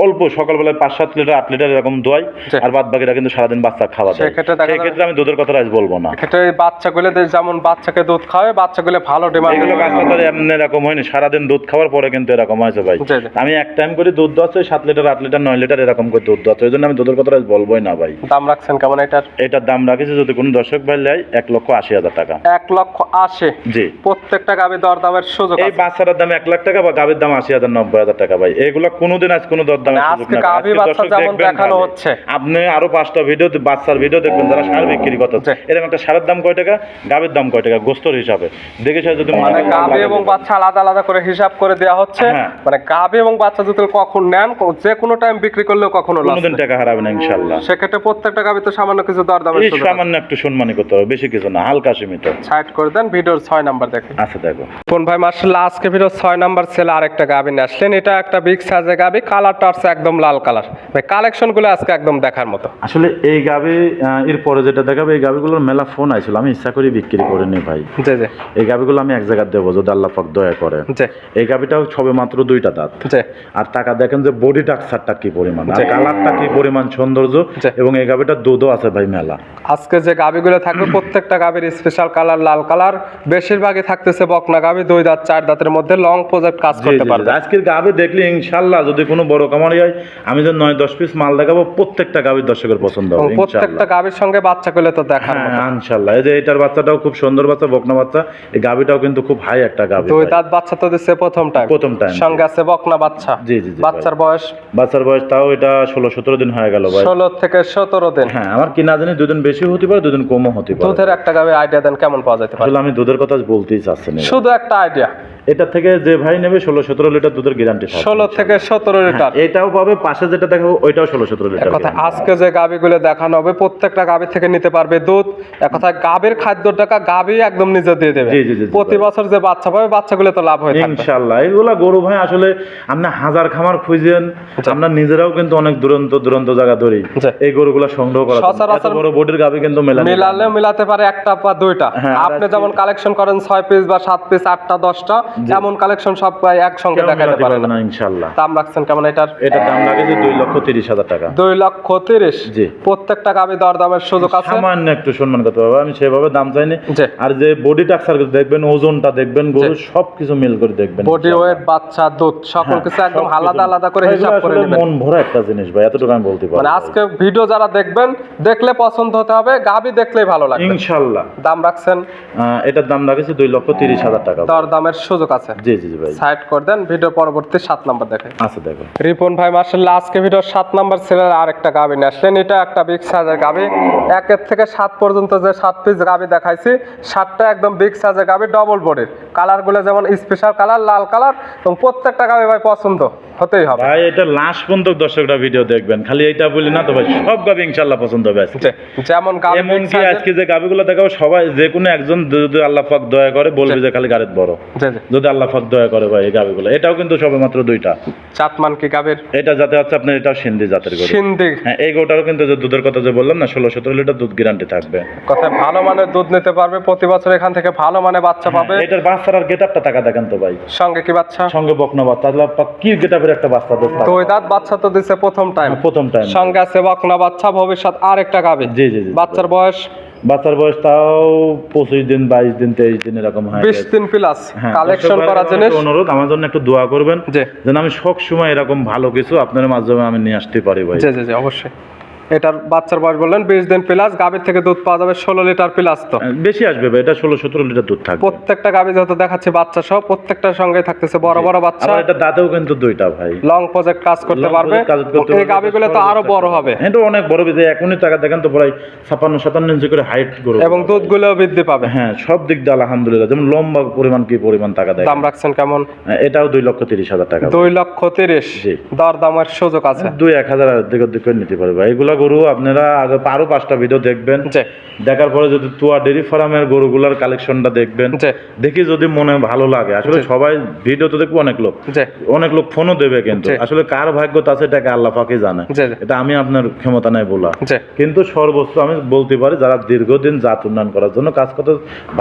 অল্প সকালবেলায় পাঁচ সাত লিটার আট লিটার এরকম দোয়াই আর বাদ বাকিটা কিন্তু সারাদিন বাচ্চা খাওয়া দেয়। সেক্ষেত্রে ক্ষেত্রে আমি দুধের কথা আজ বলব না। এক্ষেত্রে এই বাচ্চাগুলো যেমন বাচ্চাকে দুধ খাওয়ায় বাচ্চাগুলো ভালো ডিমান্ড এগুলো তো এমনি এরকম হয়নি সারাদিন দুধ খাওয়ার পরে কিন্তু এরকম হয়েছে ভাই। আমি এক টাইম করে দুধ দোয়াচ্ছি সাত লিটার আট লিটার নয় লিটার এরকম করে দুধ দোয়াচ্ছি ওই জন্য আমি দুধের কথা বলবোই না ভাই। দাম রাখছেন কেমন এটার? এটার দাম রাখেছি যদি কোনো দর্শক ভাই নেয় এক লক্ষ আশি হাজার টাকা। এক লক্ষ আশি? জি। প্রত্যেকটা দর দামের সুযোগ এই। বাচ্চাটার দাম এক লাখ টাকা বা গাভীর দাম আশি হাজার নব্বই হাজার টাকা ভাই। এগুলো কোনোদিন আজ কোনো দর দামে আজকে গাভী বাচ্চা যেমন দেখানো হচ্ছে। আপনি আরও পাঁচটা ভিডিও বাচ্চার ভিডিও দেখবেন যারা সার বিক্রি করতে জি। এরকম একটা সারের দাম কয় টাকা? গাভীর দাম কয় টাকা? গোস্তর হিসাবে। দেখে সে যদি মানে হয় এবং বাচ্চা আলাদা আলাদা করে হিসাব করে দেওয়া হচ্ছে। হ্যাঁ। মানে গাভি এবং বাচ্চা যদি কখন নেন যে কোনো টাইম বিক্রি করলেও কখনো loss কোনোদিন। টাকা হারাবে না ইনশাল্লাহ সেক্ষেত্রে প্রত্যেকটা তো সামান্য কিছু দর দামের এই সুযোগ সামান্য একটু সম্মানই করতে হবে বেশি কিছু না হালকা সীমিত। সাইড করে দেন ভিডিওর ছয় নাম্বার দেখে। আচ্ছা দেখো। কোন ভাই মার্শাল্লাহ আজকে ভিডিও ছয় নাম্বার ছেলে আরেকটা নিয়ে আসলেন। এটা একটা বিগ সাইজের কালারটা আছে একদম লাল কালার ভাই কালেকশনগুলো আজকে একদম দেখার মতো। আসলে এই গাভি এর পরে যেটা দেখাবে এই গাভিগুলোর মেলা ফোন আইছিল। আমি ইচ্ছা করে বিক্রি করে নি ভাই। জি জি। এই গাভিগুলো আমি এক জায়গায় দেবো যদি আল্লাহ পাক দয়া করে। জি। এই গাভিটাও সবে মাত্র দুইটা দাঁত। জি। আর টাকা দেখেন যে বডি টাকসারটা কি পরিমাণ। আর জি। কালারটা কি পরিমাণ সৌন্দর্য এবং এই গাভিটার দুধও আছে ভাই মেলা। আজকে যে গাভিগুলো থাকবে প্রত্যেকটা গাভির স্পেশাল কালার লাল কালার বেশিরভাগই থাকতেছে বকনা গাভি দুই দাঁত চার দাঁতের মধ্যে লং প্রজেক্ট কাজ করতে পারবে। আজকের গাভি দেখলে ইনশাল্লাহ যদি কোনো বড় কামারি হয় আমি যে নয় দশ পিস মাল দেখাবো প্রত্যেকটা গাভির দর্শকের পছন্দ হবে প্রত্যেকটা ইনশাল্লাহ। সঙ্গে বাচ্চা করলে তো মতো হ্যাঁ ইনশাল্লাহ। এই যে এটার বাচ্চাটাও খুব সুন্দর বাচ্চা বকনা বাচ্চা এই গাভিটাও কিন্তু খুব হাই একটা গাভি দুই দাঁত বাচ্চা তো দিচ্ছে প্রথম টাইম প্রথম time। সঙ্গে আছে বকনা বাচ্চা। জি, জি, জি, বাচ্চার বয়স? বাচ্চার বয়স তাও এটা ষোলো সতেরো দিন হয়ে গেল ভাই। ষোলো থেকে সতেরো দিন। হ্যাঁ আমার কি না জানি দুদিন বেশি হতে পারে দুদিন কমও হতে পারে। দুধের একটা গাবে আইডিয়া দেন কেমন পাওয়া যেতে পারে? আসলে আমি দুধের কথা বলতেই চাচ্ছি না। শুধু একটা আইডিয়া এটা থেকে যে ভাই নেবে ষোলো সতেরো লিটার দুধের গ্যারান্টি ষোলো থেকে সতেরো লিটার। এটাও পাবে পাশে যেটা দেখাবো ওইটাও ষোলো সতেরো লিটার কথা আজকে যে গাভিগুলো দেখানো হবে প্রত্যেকটা গাভি থেকে নিতে পারবে দুধ। এক কথা গাভীর খাদ্য টাকা গাভি একদম নিজে দিয়ে দেবে। প্রতি বছর যে বাচ্চা পাবে বাচ্চাগুলো তো লাভ হয়ে ইনশাল্লাহ এগুলা গরু ভাই আসলে আমরা হাজার খামার খুঁজেন আমরা নিজেরাও কিন্তু অনেক দুরন্ত দুরন্ত জায়গা ধরি। এই গরুগুলা সংগ্রহ করা। সচরাচর বড় বডির গাভি কিন্তু মেলা মিলালেও মিলাতে পারে একটা বা দুইটা। হ্যাঁ, আপনি যেমন কালেকশন করেন ছয় পিস বা সাত পিস আটটা দশটা এমন কালেকশন সব প্রায় একসঙ্গে দেখাতে পারে না ইনশাল্লাহ। দাম রাখছেন কেমন এটার? এটার দাম লাগে যে দুই লক্ষ তিরিশ হাজার টাকা। দুই লক্ষ তিরিশ? জি। প্রত্যেকটা গাভি দর দামের সুযোগ আছে? সামান্য একটু সম্মান করতে পারব আমি সেভাবে দাম চাইনি। জি। আর যে বডি টাক্সার দেখবেন ওজনটা দেখবেন গরু সবকিছু মিল করে দেখবেন বডি ওয়েট বাচ্চা দুধ সকল হ্যাঁ, কিছু একদম আলাদা আলাদা করে হিসাব করে নেবেন। মন ভরা একটা জিনিস ভাই এতটুকু আমি বলতে পারব। মানে আজকে ভিডিও যারা দেখবেন দেখলে পছন্দ হতে হবে গাভি দেখলেই ভালো লাগবে। ইনশাল্লাহ। দাম রাখছেন? এটার দাম লাগেছে দুই লক্ষ তিরিশ হাজার টাকা। দর দামের সুযোগ আছে। জি জি ভাই। সাইড করে দেন ভিডিও পরবর্তী সাত নাম্বার দেখে। আচ্ছা দেখো। রিপন ভাই মার্শাল্লাহ আজকে ভিডিও সাত নাম্বার ছেলের আরেকটা গাবি নিয়ে আসলেন। এটা একটা বিগ সাইজের গাবি। একের থেকে সাত পর্যন্ত যে সাত পিস গাবি দেখাইছি সাতটা একদম বিগ সাইজের গাবি ডবল বডির কালারগুলো যেমন স্পেশাল কালার লাল কালার এবং প্রত্যেকটা গাবি ভাই পছন্দ। হতেই হবে। ভাই এটা লাস্ট পর্যন্ত দর্শকরা ভিডিও দেখবেন। খালি এইটা বলি না তো ভাই সব গাবি ইনশাল্লাহ পছন্দ হবে আজকে। যেমন এমন কি আজকে যে গাবিগুলো দেখাবো সবাই যে কোনো একজন যদি আল্লাহ পাক দয়া করে বলবে যে খালি বড়। যদি আল্লাহ পাক দয়া করে ভাই এই গাবিগুলো। এটাও কিন্তু সবে মাত্র দুইটা। চাতমান কি এটা যাতে হচ্ছে আপনার এটাও সিন্ধি জাতের গরু। সিন্ধি। হ্যাঁ এই গরুটারও কিন্তু যে দুধের কথা যে বললাম না ষোলো সতেরো লিটার দুধ গ্যারান্টি থাকবে। কথা ভালো মানের দুধ নিতে পারবে প্রতি বছর এখান থেকে ভালো মানে বাচ্চা পাবে। এটার বাচ্চার আর গেটআপটা টাকা দেখেন তো ভাই। সঙ্গে কি বাচ্চা? সঙ্গে বকনা বাচ্চা। আল্লাহ পাক কি গেটআপের একটা বাচ্চা দুধ থাকে? দুই দাঁত বাচ্চা তো দিছে প্রথম টাইম প্রথম টাইম সঙ্গে আছে বকনা বাচ্চা ভবিষ্যৎ গাবে জি জি জি। বাচ্চার বয়স? বাচ্চার বয়স তাও পঁচিশ দিন বাইশ দিন তেইশ দিন এরকম হয়। বিশ দিন প্লাস হ্যাঁ, কালেকশন করা জিনিস? অনুরোধ আমার জন্য একটু দোয়া করবেন যেন আমি সব সময় এরকম ভালো কিছু আপনার মাধ্যমে আমি নিয়ে আসতে পারি ভাই। জি জি জি অবশ্যই। এটার বাচ্চার বয়স বললেন বিশ দিন প্লাস গাভীর থেকে দুধ পাওয়া যাবে ষোলো লিটার প্লাস তো। বেশি আসবে ভাই এটা ষোলো সতেরো লিটার দুধ থাকবে। প্রত্যেকটা গাভী যেহেতু দেখাচ্ছে বাচ্চা সহ প্রত্যেকটার সঙ্গে থাকতেছে বড় বড় বাচ্চা। এটা দাঁতেও কিন্তু দুইটা ভাই। লং প্রজেক্ট কাজ করতে পারবে। এই গাভীগুলো তো আরও বড় হবে। এটা অনেক বড় বিধে এখনই টাকা দেখেন তো প্রায় ছাপান্ন সাতান্ন ইঞ্চি করে হাইট গরু এবং দুধগুলোও বৃদ্ধি পাবে। হ্যাঁ সব দিক দিয়ে আলহামদুলিল্লাহ। যেমন লম্বা পরিমাণ কি পরিমাণ টাকা দেয় দাম রাখছেন কেমন? হ্যাঁ, এটাও দুই লক্ষ তিরিশ হাজার টাকা। দুই লক্ষ তিরিশ। দর দামের সুযোগ আছে। দুই এক হাজার দিকে দিকে নিতে পারবে। এগুলা গরু আপনারা আগে আরও পাঁচটা ভিডিও দেখবেন। দেখার পরে যদি তুয়া ডেরি ফার্মের গরুগুলার কালেকশনটা দেখবেন দেখি যদি মনে ভালো লাগে। আসলে সবাই ভিডিও তো দেখব অনেক লোক। অনেক লোক ফোনও দেবে কিন্তু। আসলে কার ভাগ্য আছে এটাকে আল্লাহ পাকে জানে। এটা আমি আপনার ক্ষমতা নাই বলা। কিন্তু সর্বোচ্চ আমি বলতে পারি যারা দীর্ঘদিন জাত উন্নয়ন করার জন্য কাজ করতে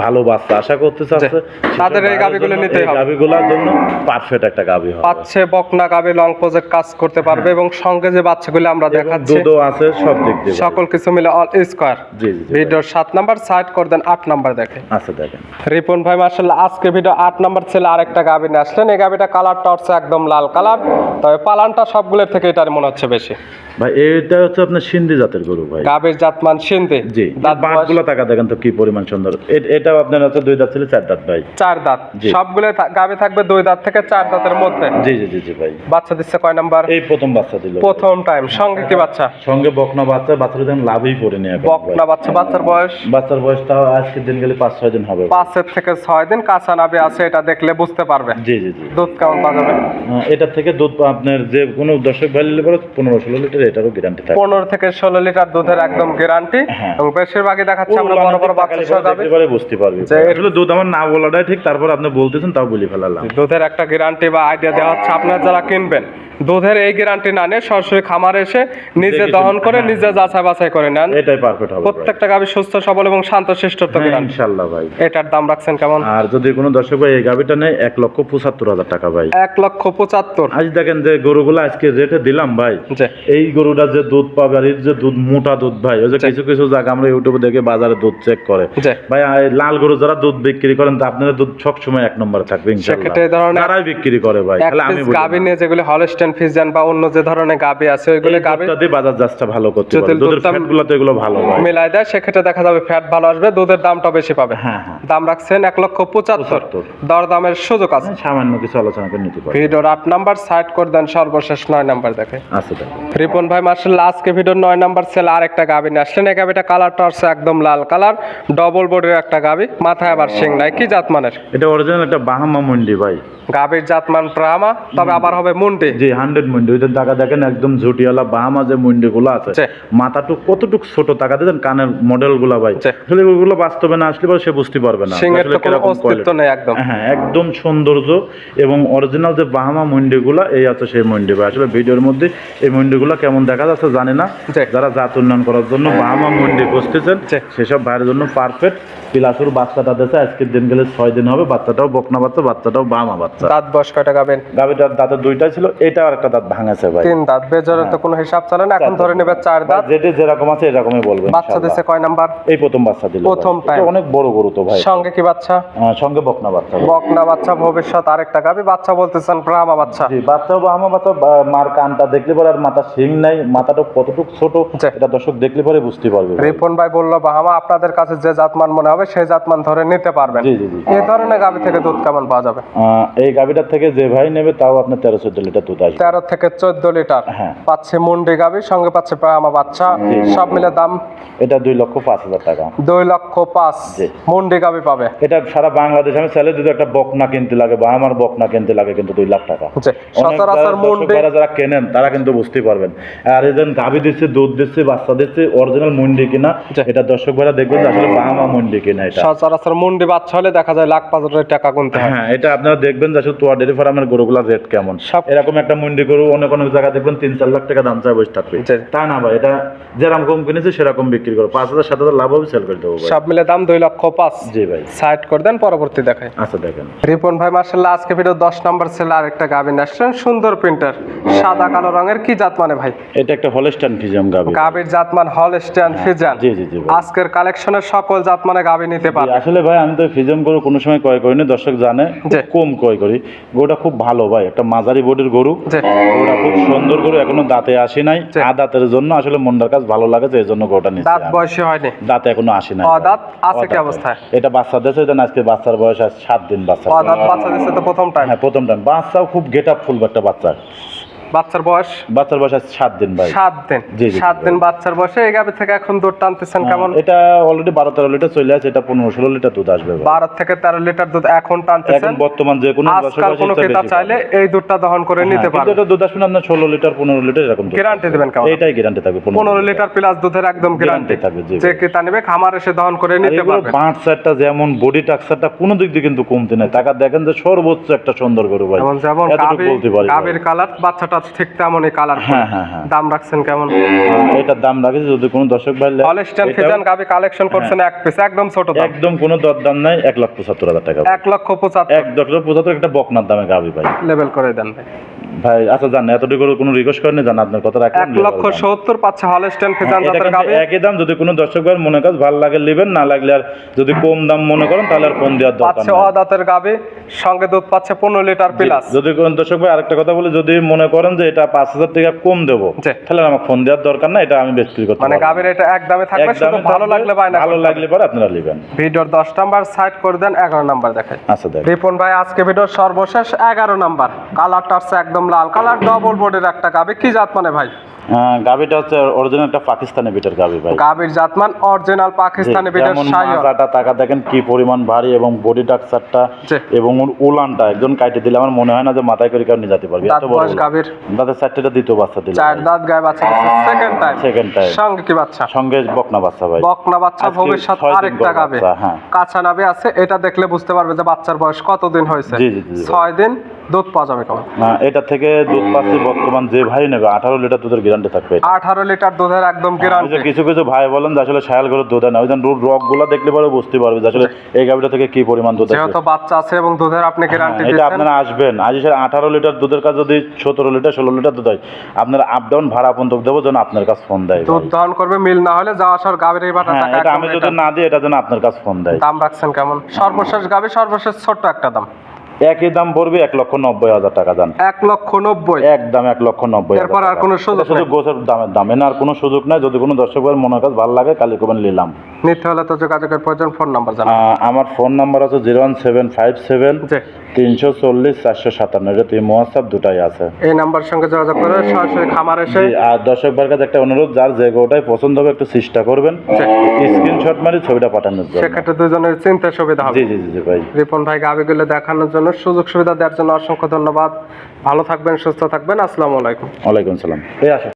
ভালো বাচ্চা আশা করতে চাচ্ছে তাদের এই গাভীগুলো নিতেই হবে। জন্য পারফেক্ট একটা গাভি হবে। পাচ্ছে বকনা গাবে লং প্রজেক্ট কাজ করতে পারবে এবং সঙ্গে যে বাচ্চাগুলো আমরা দেখাচ্ছি। দুধও আছে সব দিক দিয়ে সকল কিছু মিলে অল স্কোয়ার জি জি ভিডিওর সাত নাম্বার সাইড করে দেন আট নাম্বার দেখে। আচ্ছা দেখেন। রিপন ভাই মার্শাল্লাহ আজকে ভিডিও আট নাম্বার ছেলে আরেকটা গাভী নিয়ে আসলেন। এই গাভীটা কালারটা হচ্ছে একদম লাল কালার তবে পালানটা সবগুলোর থেকে এটার মনে হচ্ছে বেশি। ভাই এটা হচ্ছে আপনার সিন্ধি জাতের গরু ভাই। গাভীর জাতমান সিন্ধি। জি দাঁত বাঁধগুলো টাকা দেখেন তো কি পরিমাণ সুন্দর। এটাও আপনার হচ্ছে দুই দাঁত ছিল চার দাঁত ভাই। চার দাঁত। সবগুলো গাভী থাকবে দুই দাঁত থেকে চার দাঁতের মধ্যে। জি জি জি জি ভাই। বাচ্চা দিচ্ছে কয় নাম্বার এই প্রথম বাচ্চা দিল। প্রথম টাইম সঙ্গে কি বাচ্চা? সঙ্গে বকনা বাচ্চা বাচ্চাটা দেন লাভই নিয়ে বকনা বাচ্চা বাচ্চার বয়স? বাচ্চার বয়সটা আজকের দিন গেলে পাঁচ ছয় দিন হবে। পাঁচের থেকে ছয় দিন কাঁচা নাবি আছে এটা দেখলে বুঝতে পারবে। জি জি জি। দুধ কেমন পাওয়া যাবে? থেকে দুধ আপনার যে কোনো দর্শক ভাই নিলে পরে পনেরো ষোলো লিটার এটারও গ্যারান্টি থাকে পনেরো থেকে ষোলো লিটার দুধের একদম গ্যারান্টি। এবং বেশিরভাগই দেখাচ্ছে আমরা বড় বড় বাচ্চা যাবে। এবারে বুঝতে পারবি। আসলে দুধ আমার না বলাটাই ঠিক তারপর আপনি বলতেছেন তাও বলে ফেলালাম। দুধের একটা গ্যারান্টি বা আইডিয়া দেওয়া হচ্ছে আপনার যারা কিনবেন দুধের এই গ্যারান্টি না নিয়ে সরাসরি খামারে এসে নিজে দহন করে হ্যাঁ, নিজে যাচাই বাছাই করে নেন। এটাই পারফেক্ট হবে প্রত্যেকটা গাভী সুস্থ সবল এবং শান্ত শিষ্টত্ব হ্যাঁ, গ্যারান্টি ইনশাল্লাহ ভাই। এটার দাম রাখছেন কেমন? আর যদি কোনো দর্শক ভাই এই গাভিটা নেই এক লক্ষ পঁচাত্তর হাজার টাকা ভাই। এক লক্ষ পঁচাত্তর। আজ দেখেন যে গরুগুলো আজকে রেটে দিলাম ভাই। এই গরুটা যে দুধ পাবে আর এর যে দুধ মোটা দুধ ভাই ওই যে কিছু কিছু জায়গা আমরা ইউটিউবে দেখে বাজারে দুধ চেক করে। ভাই লাল গরু যারা দুধ বিক্রি করেন তা আপনাদের দুধ সব সময় এক নম্বরে থাকবে ইনশাআল্লাহ। যারাই বিক্রি করে ভাই তাহলে আমি গাভী নিয়ে যেগুলি হলস্টেন ফিজিয়ান বা অন্য যে ধরনের গাভী আছে ওইগুলো গাভী বাজার যাত্রা ভালো করতে পারে। দুধের দুধটা- ফ্যাটগুলো তো এগুলো ভালো ভাই মিলাই দেয় সেক্ষেত্রে দেখা যাবে ফ্যাট ভালো আসবে দুধের দামটা বেশি পাবে। হ্যাঁ হ্যাঁ। দাম রাখছেন এক লক্ষ পঁচাত্তর। দর দামের সুযোগ আছে। সামান্য কিছু আলোচনা করে নিতে পারে। ভিডিওর আট নাম্বার সাইড করে দেন সর্বশেষ নয় নাম্বার দেখে। আচ্ছা রিপন ভাই মার্শাল আজকে ভিডিওর নয় নাম্বার সেল আর একটা গাভী নিয়ে আসলেন। এই গাভীটা কালারটা হচ্ছে একদম লাল কালার ডবল বডির একটা গাভী মাথায় আবার শিং নাই। কি জাত মানের? এটা অরিজিনাল একটা বাহামা মন্ডি ভাই। গাভীর জাতমান প্রামা তবে আবার হবে মুন্ডি। জি হান্ড্রেড মুন্ডি। ওই টাকা দেখেন একদম ঝুটিওয়ালা বাহামা যে মন্ডি গুলো আছে। মাথাটুক কতটুক ছোট টাকা দেন কানের মডেলগুলা ভাই আসলে ওগুলো বাস্তবে না আসলে সে বুঝতে পারবে না। অস্তিত্ব নেই একদম। হ্যাঁ একদম সৌন্দর্য এবং অরিজিনাল যে বাহামা মন্ডিগুলা এই আছে সেই মন্ডি ভাই। আসলে ভিডিওর মধ্যে এই মন্ডিগুলা কেমন দেখা যাচ্ছে জানি না। যারা জাত উন্নয়ন করার জন্য বাহামা মন্ডি খুঁজতেছেন সেসব ভাইয়ের জন্য পারফেক্ট পিলাসুর বাচ্চাটা দিয়েছে আজকের দিন গেলে ছয় দিন হবে বাচ্চাটাও বকনা বাচ্চা বাচ্চাটাও বাহামা বাচ্চা। দাঁত বয়স কয়টা গাবেন? গাভিটার দাঁতের দুইটা ছিল এটা আর একটা দাঁত ভাঙাছে ভাই। তিন দাঁত বেজরের তো কোনো হিসাব চলে না এখন ধরে নেবে চার দাঁত। যেটা যেরকম আছে এরকমই বলবেন বাচ্চা দিছে কয় নাম্বার? এই প্রথম বাচ্চা দিল প্রথম। অনেক বড় গরু তো ভাই। সঙ্গে কি বাচ্চা? সঙ্গে বকনা বাচ্চা। বকনা বাচ্চা ভবিষ্যৎ আরেকটা। গাবি বাচ্চা বলতেছেন ব্রাহ্মা বাচ্চা। জি বাচ্চাও বা আমার বাচ্চা মার কানটা দেখলে পরে আর মাথা শিং নাই মাথাটা কতটুকু ছোট এটা দর্শক দেখলে পরে বুঝতে পারবে রিপন ভাই বলল বাহামা আপনাদের কাছে যে জাতমান মনে হবে সেই জাতমান ধরে নিতে পারবেন। জি জি জি। এই ধরনের গাবি থেকে দুধ কেমন পাওয়া যাবে? এই গাভিটার থেকে যে ভাই নেবে তাও আপনার তেরো চোদ্দ লিটার দুধ আসবে। তেরো থেকে চোদ্দ লিটার। হ্যাঁ। পাচ্ছে মুন্ডি গাবি সঙ্গে পাচ্ছে ব্রাহ্মা বাচ্চা সব মিলে দাম? এটা দুই লক্ষ পাঁচ হাজার টাকা। দুই লক্ষ পাঁচ। মুন্ডি গাবি পাবে? এটা সারা বাংলাদেশ আমি যদি একটা বকনা কিনতে লাগে বা আমার বকনা কিনতে লাগে কিন্তু দুই লাখ টাকা। সচরাচর মুন্ডি যারা কেনেন তারা কিন্তু বুঝতেই পারবেন। আর গাভি দিচ্ছে দুধ দিচ্ছে বাচ্চা দিচ্ছে অরিজিনাল মুন্ডি কিনা এটা দর্শক ভাইরা দেখবেন আসলে বাহামা মুন্ডি কিনা এটা। সচরাচর মুন্ডি বাচ্চা হলে দেখা যায় লাখ পাঁচ হাজার টাকা গুনতে হয়। হ্যাঁ এটা আপনারা দেখবেন যে আসলে তোয়া ডেরি ফার্মের গরুগুলার রেট কেমন। সব- এরকম একটা মুন্ডি গরু অনেক অনেক জায়গায় দেখবেন তিন চার লাখ টাকা দাম চায় বসে থাকবে। তা না ভাই এটা যেরকম কিনেছে সেরকম বিক্রি করো পাঁচ হাজার সাত হাজার লাভ হবে সেল করে দেবো সব মিলে দাম দুই লক্ষ পাঁচ। জি ভাই। সাইড করে দেন পরবর্তী দেখায় আচ্ছা দেখেন। রিপন ভাই মার্শাল্লাহ আজকে ভিডিও দশ নম্বর ছেলে আরেকটা গাবিন আসছেন সুন্দর প্রিন্টার সাদা কালো রঙের কি জাত মানে ভাই? এটা একটা হলস্টান ফিজাম গাভি গাবির জাতমান হল স্ট্যান্ড ফিজান জি জি জি আজকের কালেকশনের সকল জাতমানে গাবি নিতে জি, পারবে। আসলে ভাই আমি তো ফিজম গরু কোনো সময় ক্রয় করিনি দর্শক জানে কম ক্রয় করি। গরুটা খুব ভালো ভাই একটা মাঝারি বডির গরু। গরুটা খুব সুন্দর গরু এখনও দাঁতে আসি নাই জি। জন্য আসলে মনটার কাজ ভালো লাগে এই জন্য গোটা নিচ্ছি দাঁত বয়সে হয়নি? দাঁতে এখনও আসে না দাঁত আছে কি। অবস্থায়? এটা বাচ্চা দেশে যেন আজকে বাচ্চার বয়স আজ সাত দিন বাচ্চা। দাঁত বাচ্চা দেশে তো প্রথম টাইম হ্যাঁ প্রথম টাইম বাচ্চাও খুব গেট আপ ফুল একটা বাচ্চা। বাচ্চার বয়স? বাচ্চার বয়স আজ সাত দিন ভাই। সাত দিন। জি, সাত দিন বাচ্চার বয়সে এই গাবি থেকে এখন দুধ টানতেছেন কেমন? এটা অলরেডি বারো তেরো লিটার চলে আছে এটা পনেরো ষোলো লিটার দুধ আসবে বারো থেকে তেরো লিটার দুধ এখন টানতেছেন। বর্তমান যে কোনো আজকাল কোনো ক্রেতা চাইলে এই দুধটা দহন করে হ্যাঁ, নিতে এটা দুধ আসবে আপনার ষোলো লিটার পনেরো লিটার এরকম গ্যারান্টি দেবেন কেমন? এইটাই গ্যারান্টি থাকবে পনেরো লিটার। প্লাস দুধের একদম গ্যারান্টি থাকবে, যে ক্রেতা নেবে খামার এসে দহন করে নিতে পারবে। পাঁচ চারটা যেমন বডি টাক্সারটা কোনো দিক দিয়ে কিন্তু কমতে নাই। টাকা দেখেন যে সর্বোচ্চ একটা সুন্দর গরু ভাই। যেমন কালার বাচ্চাটা ঠিক তেমনই কালার হ্যাঁ, হ্যাঁ, হ্যাঁ। দাম রাখছেন কেমন? এটার দাম রাখেছে যদি কোনো দর্শক ভাই হলস্টাইন ফিজান গাবি কালেকশন করছেন এক পিস একদম ছোট দাম। একদম কোনো দর দাম নাই এক লক্ষ পঁচাত্তর হাজার টাকা। এক লক্ষ পঁচাত্তর। এক লক্ষ পঁচাত্তর একটা বকনার দামে গাবি ভাই। লেভেল করে দেন ভাই। ভাই আচ্ছা জান এতটুকু কোনো রিকোয়েস্ট করেন জান আপনার কথা রাখেন এক লক্ষ সত্তর পাচ্ছে হলস্টাইন ফিজান এটা জাতের গাবি একই দাম যদি কোনো দর্শক ভাই মনে কাজ ভালো লাগে নেবেন না লাগলে আর যদি কম দাম মনে করেন তাহলে আর ফোন দেওয়ার দরকার পাচ্ছে অদাতের গাবি সঙ্গে দুধ পাচ্ছে পনেরো লিটার প্লাস যদি কোন দর্শক ভাই আরেকটা কথা বলি যদি মনে করেন যে এটা পাঁচ হাজার টাকা কম দেবো। তাহলে আমার ফোন দেওয়ার দরকার না এটা আমি বিক্রি করতে মানে। গাবির এটা এক দামে থাকবে শুধু ভালো লাগলে বায়না ভালো লাগলে পরে আপনারা নেবেন ভিডিওর দশ নাম্বার সাইড করে দেন এগারো নাম্বার দেখায় আচ্ছা দেখ। রিপন ভাই আজকে ভিডিওর সর্বশেষ এগারো নাম্বার। কালারটা একদম লাল কালার ডবল বোর্ডের একটা গাবে। কি জাত মানে ভাই? গাবিটা হচ্ছে অরিজিনাল একটা পাকিস্তানি বিটের গাবি ভাই। গাবির জাতমান অরিজিনাল পাকিস্তানি বিটের টাকা দেখেন কি পরিমাণ ভারী এবং বডি এবং ওর উলানটা একজন দিলে আমার মনে হয় না যে মাথায় করে কেউ নিয়ে যেতে পারবে। এত বড় বয়স গাভীর? দাঁতের চারটেটা দ্বিতীয় বাচ্চা দিল চার দাঁত গায়ে বাচ্চা সেকেন্ড টাইম Second time। সঙ্গে কি বাচ্চা? সঙ্গে বকনা বাচ্চা ভাই। বকনা বাচ্চা ভবিষ্যৎ আরেকটা গাবে হ্যাঁ। কাঁচা নাবে আছে এটা দেখলে বুঝতে পারবে যে বাচ্চার বয়স কতদিন হয়েছে। জি, জি, জি, দিন দুধ পাওয়া যাবে কেমন এটা থেকে দুধ পাচ্ছি বর্তমান যে ভাই নেবে আঠারো লিটার দুধের গ্যারান্টি থাকবে। আঠারো লিটার দুধের একদম গ্যারান্টি কিছু কিছু ভাই বলেন যে আসলে শায়াল গরুর দুধ না। ওই যে রকগুলা দেখলে পরে বুঝতে পারবে যে আসলে এই গাভিটা থেকে কি পরিমাণ দুধ যেহেতু বাচ্চা আছে এবং দুধের আপনি গ্যারান্টি হ্যাঁ, এটা আপনারা আসবেন। আজ এসে আঠারো লিটার দুধের কাজ যদি সতেরো লিটার ষোলো লিটার দুধ হয় আপনারা আপ ডাউন ভাড়া পর্যন্ত দেবো যেন আপনার কাছে ফোন দেয় দুধ দহন করবে মিল না হলে যাওয়া আসার গাভীর এই বাটা হ্যাঁ টাকা এটা আমি যদি না দিই এটা যেন আপনার কাছে ফোন দেয়। দাম রাখছেন কেমন? সর্বশেষ গাভী সর্বশেষ ছোট্ট একটা দাম। একই দাম পড়বে এক লক্ষ নব্বই হাজার টাকা দাম এক লক্ষ নব্বই? একদম এক লক্ষ নব্বই এরপর আর। কোনো সুযোগ শুধু গোছের দামের দাম আর কোনো সুযোগ নাই। যদি কোনো দর্শকের মনে কাজ ভালো লাগে কালি কবেন নিলাম। নিতে হলে তো যোগাযোগের প্রয়োজন ফোন নাম্বার জানা আমার ফোন নাম্বার আছে zero one seven five seven তিনশো চল্লিশ চারশো সাতান্ন। এটা তিন হোয়াটসঅ্যাপ দুটাই আছে। এই নাম্বার সঙ্গে যোগাযোগ করে সরাসরি খামার এসে আর দর্শক ভাইয়ের কাছে একটা অনুরোধ যার যে গোটাই পছন্দ হবে একটু চেষ্টা করবেন। স্ক্রিনশট মারি ছবিটা পাঠানোর জন্য। সেক্ষেত্রে দুজনের চিন্তা সুবিধা হবে। জি জি জি ভাই। রিপন ভাই গাভিগুলো দেখানোর জন্য সুযোগ সুবিধা দেওয়ার জন্য অসংখ্য ধন্যবাদ। ভালো থাকবেন সুস্থ থাকবেন। আসসালামু আলাইকুম। ওয়ালাইকুম সালাম।